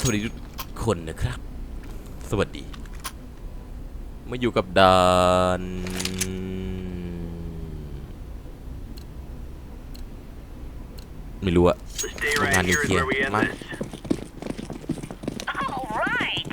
สวัสดีทุกคนนะครับ สวัสดี มาอยู่กับดานไม่รู้อะ Stay We're right not here is here. where we end Mom. this. All right.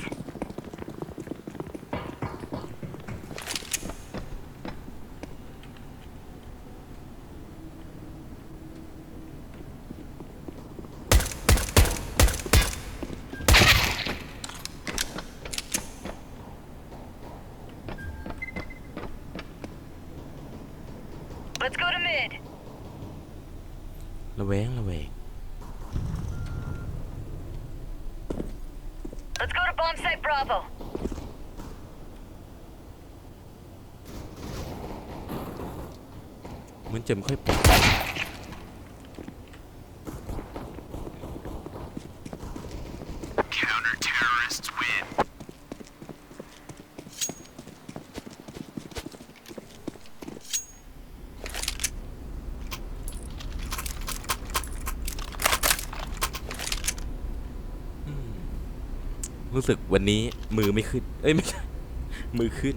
'Let's go to mid. ระแวงระแวง Let's go to bomb site Bravo. เหมือนจะไม่ค่อยปลอด Counter-terrorists win. รู้ สึกวันนี้มือไม่ขึ้น เอ้ยไม่ใช่ มือขึ้น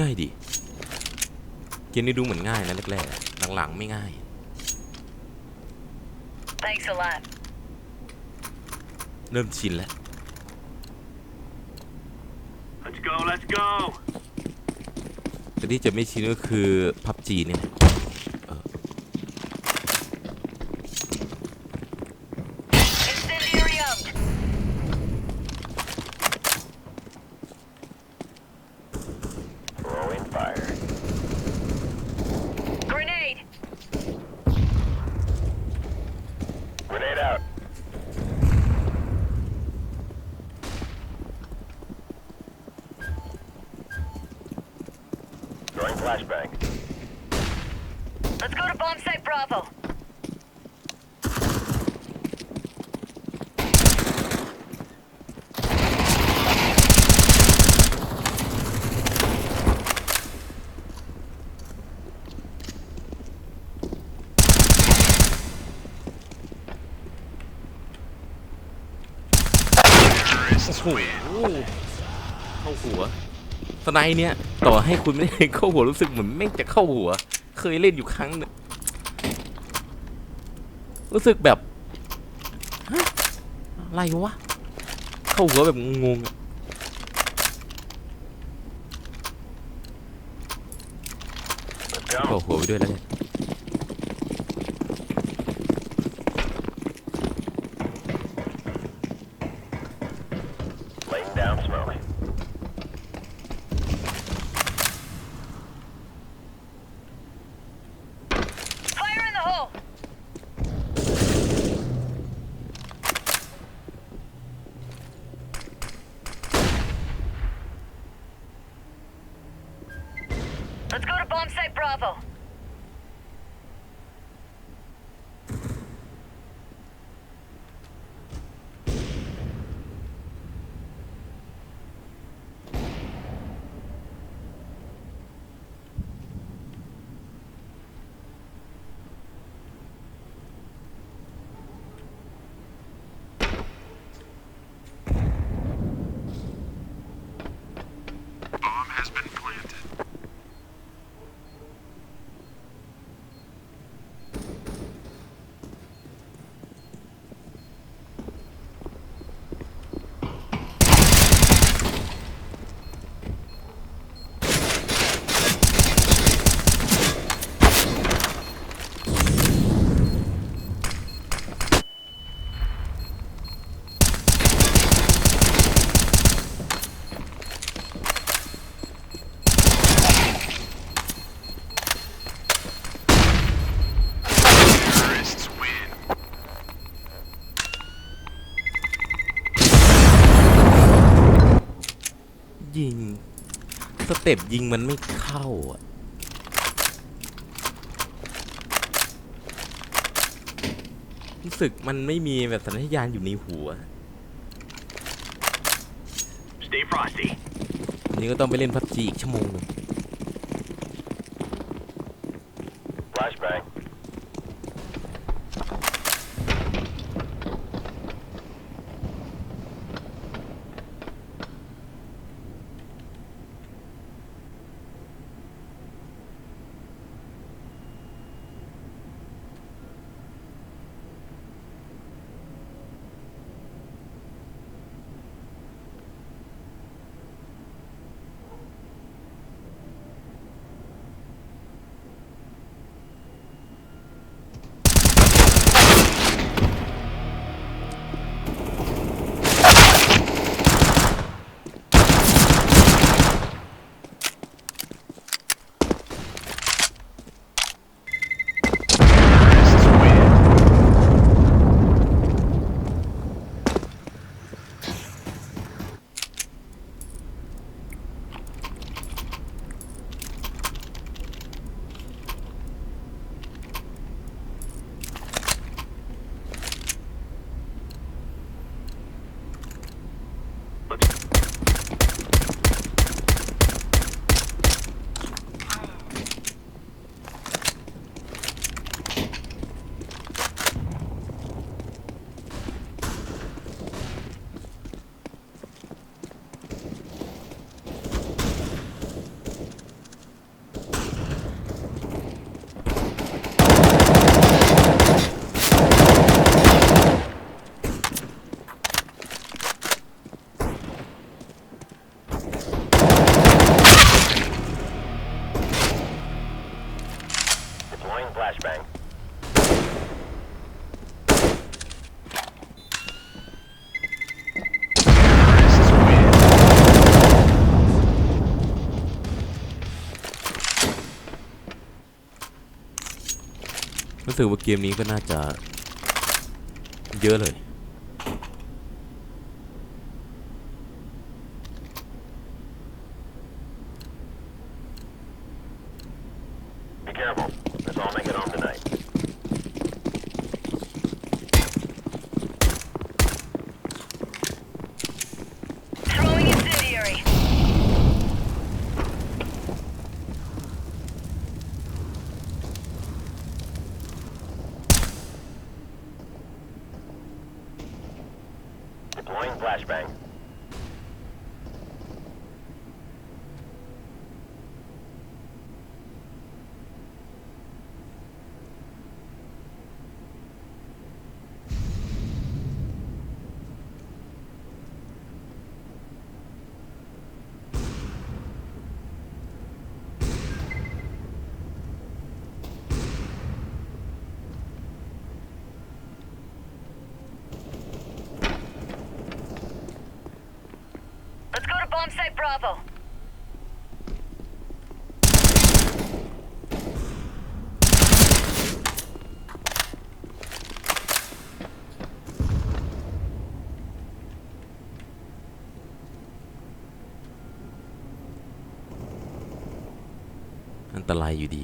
ง่ายดิเกมนี้ดูเหมือนง่ายนะแรกๆอะหลังๆไม่ง่าย Thanks a lot. เริ่มชินแล้ว Let's go, let's go. แต่ที่จะไม่ชินก็คือพับจีเนี่ย flashbang. Let's go to bomb site Bravo. Terrorists โอ้โหเข้าหัว สไนเนี่ยต่อให้คุณไม่ได้เข้าหัวรู้สึกเหมือนแม่งจะเข้าหัว เคยเล่นอยู่ครั้งหนึงรู้สึกแบบอะไรวะเข้าหัวแบบงงเข้าหัวไปด้วยแล้วเนี่ย เต็ปยิงมันไม่เข้าอะรู้สึกมันไม่มีแบบสัญญาณอยู่ในหัว Stay frosty. อันนี้ก็ต้องไปเล่นพับจีอีกชั่วโมงหนึง flashbang. รู้สึกว่าเกมนี้ก็น่าจะเยอะเลย flashbang. Level. อันตรายอยู่ดี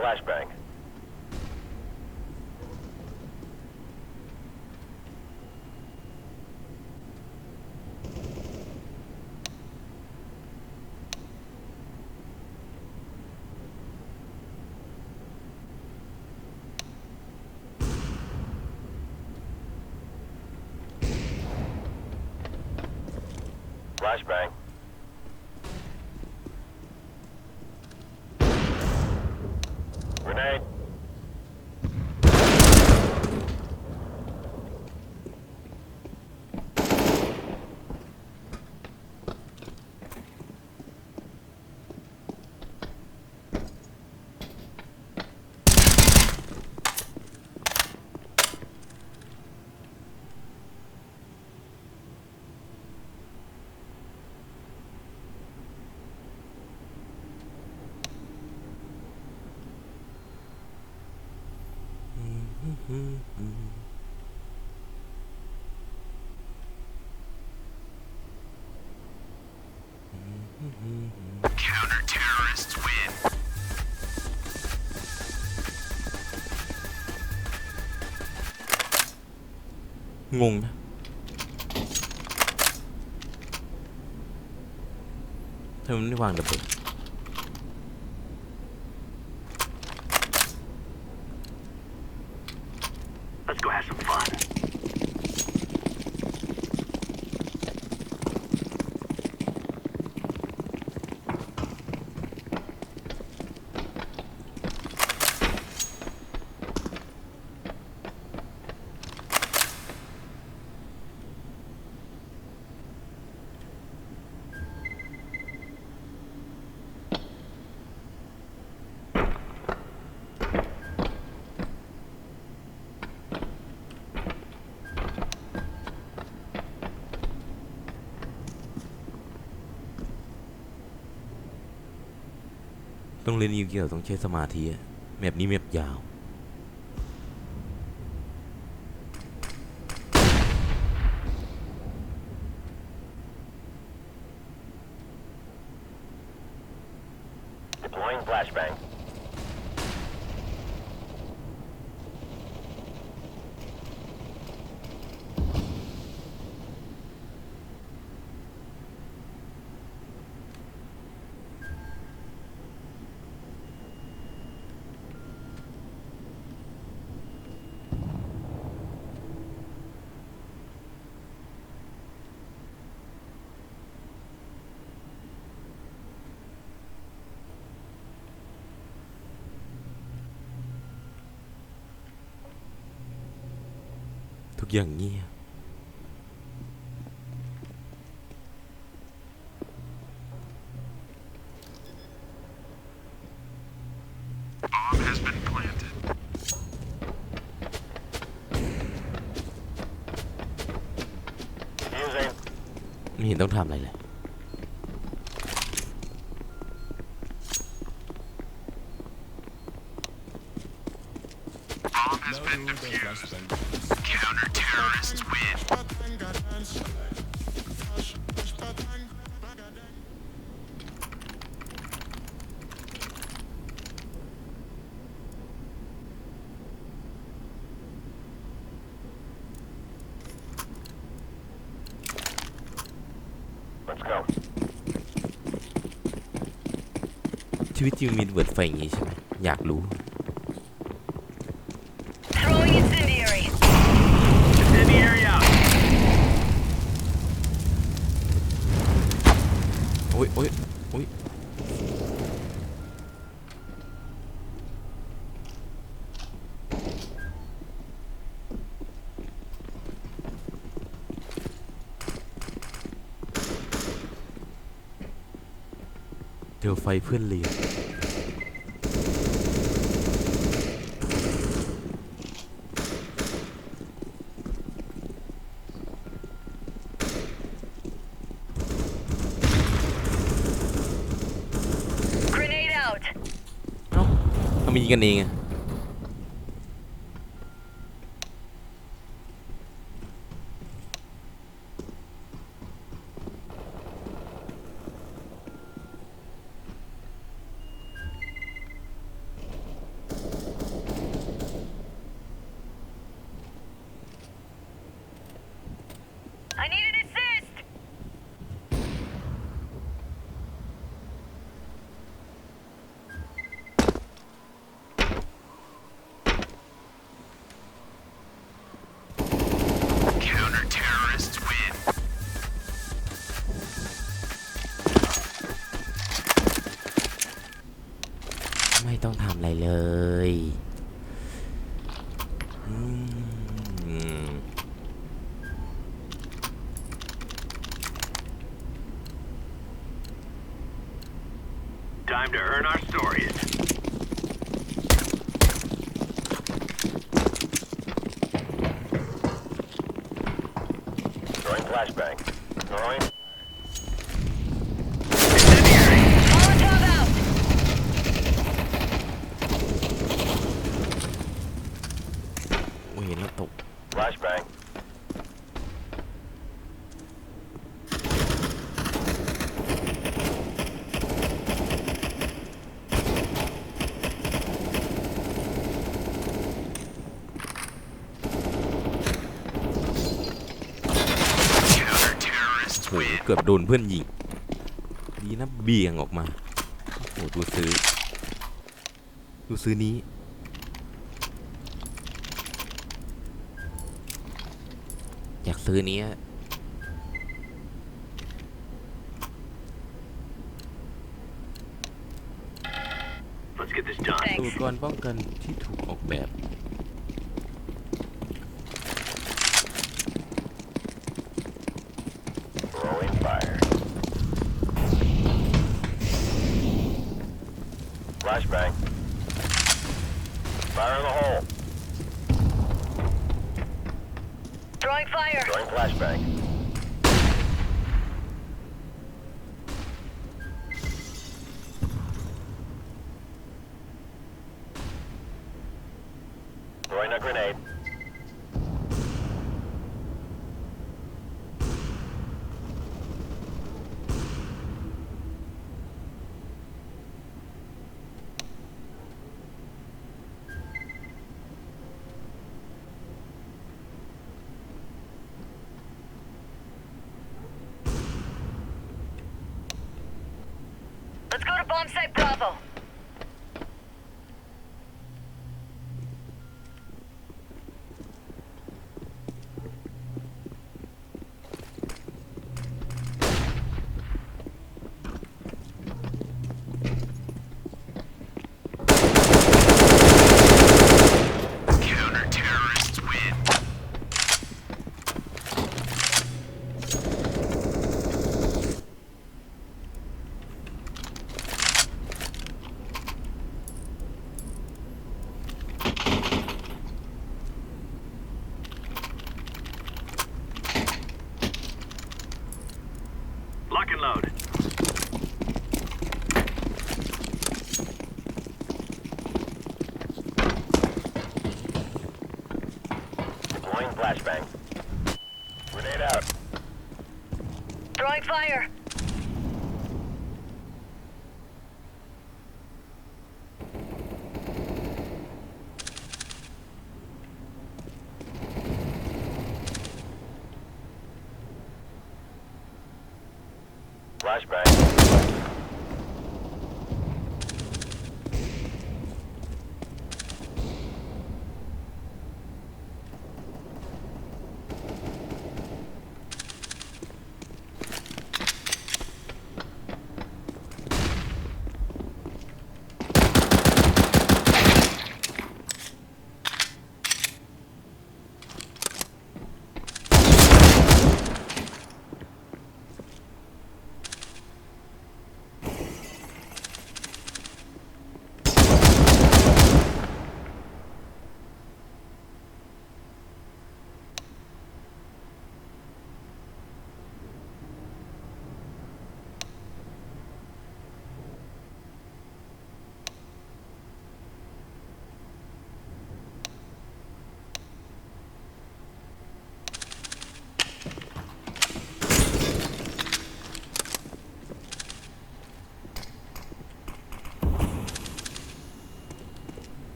flashbang. Flashbang. งงนะทำไมมันไม่วางระเบิด ต้องเล่นยูเกียวต้องใช้สมาธิแมปนี้แมปยาว Deploying flashbang. ๆ ทุก อย่างเงียบไม่เห็นต้องทำอะไรเลย ชีวิตจริงมีเวิร์ดไฟอย่างงี้ใช่ไหมอยากรู้ Throwing incendiary. Incendiary out. โอ้ยโอ้ยโอ้ย เจอไฟเพื่อนเรียน Grenade out. เอ้าทำไมยิงกันเองอะ เลยอืม Time to earn our stories. โอ้ยเห็นแล้วตก Flashbang. โหเกือบโดนเพื่อนยิง ดีนะเบี่ยงออกมา โอ้โหดูซื้อ ดูซื้อนี้ อยาก ซื้อนี้อะ Let's get this done. อุป Thanks. กรณ์ป้องกันที่ถูกออกแบบ Let's go to bomb site Bravo. Lock and load. Deploying flashbang. Grenade out. Throwing fire.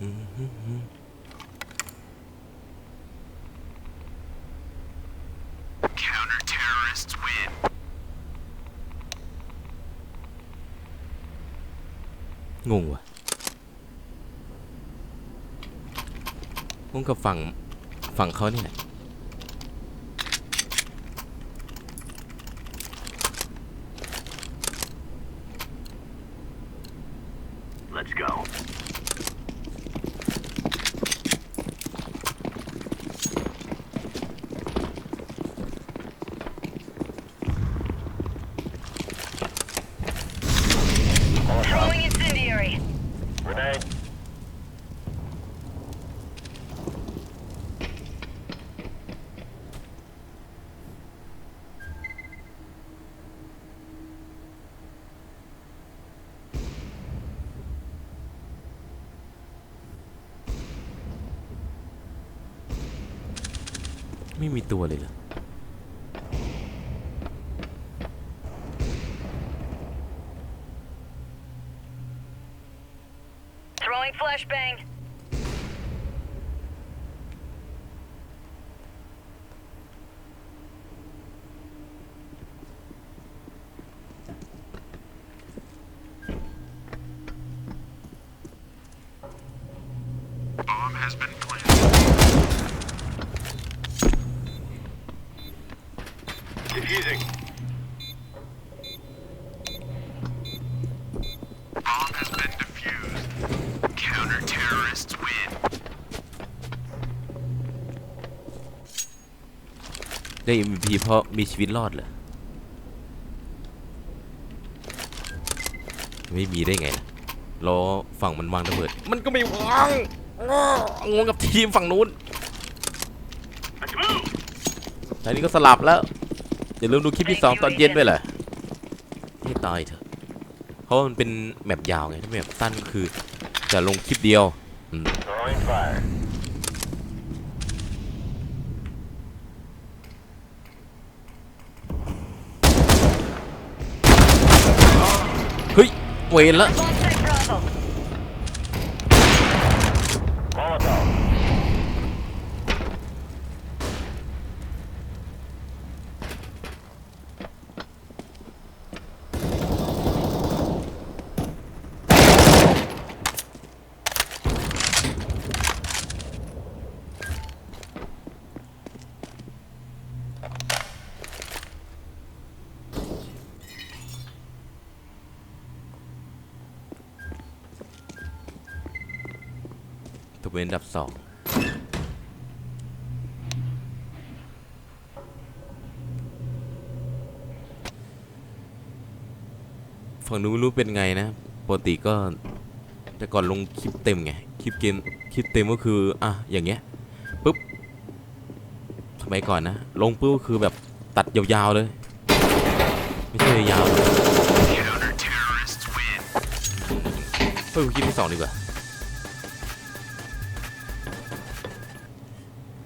งงว่ะคงกับฝั่ง ฝั่งเขาเนี่ยแหละ Let's go. ไม่มีตัวเลยเหรอ ได้ MVP เพราะมีชีวิตรอดเหรอไม่มีได้ไงล่ะรอฝั่งมันวางระเบิด มันก็ไม่วางงงกับทีมฝั่งนู้นทางนี้ก็สลับแล้วอย่าลืมดูคลิปที่สองตอนเย็นด้วยแหละให้ตายเถอะ เพราะมันเป็นแมปยาวไงถ้าแมปสั้นก็คือ จะลงคลิปเดียวอืม Throwing fire. เฮ้ย ตัวเป็นดับสองฝั่งนู้นไม่รู้เป็นไงนะปกติก็แต่ก่อนลงคลิปเต็มไงคลิปเกมคลิปเต็มก็คืออะอย่างเงี้ยปุ๊บสมัยก่อนนะลงปุ๊บก็คือแบบตัดยาวๆเลย ไม่ใช่ยาวๆ Counter-terrorists win. เฮ้ยคลิปที่สองดีกว่า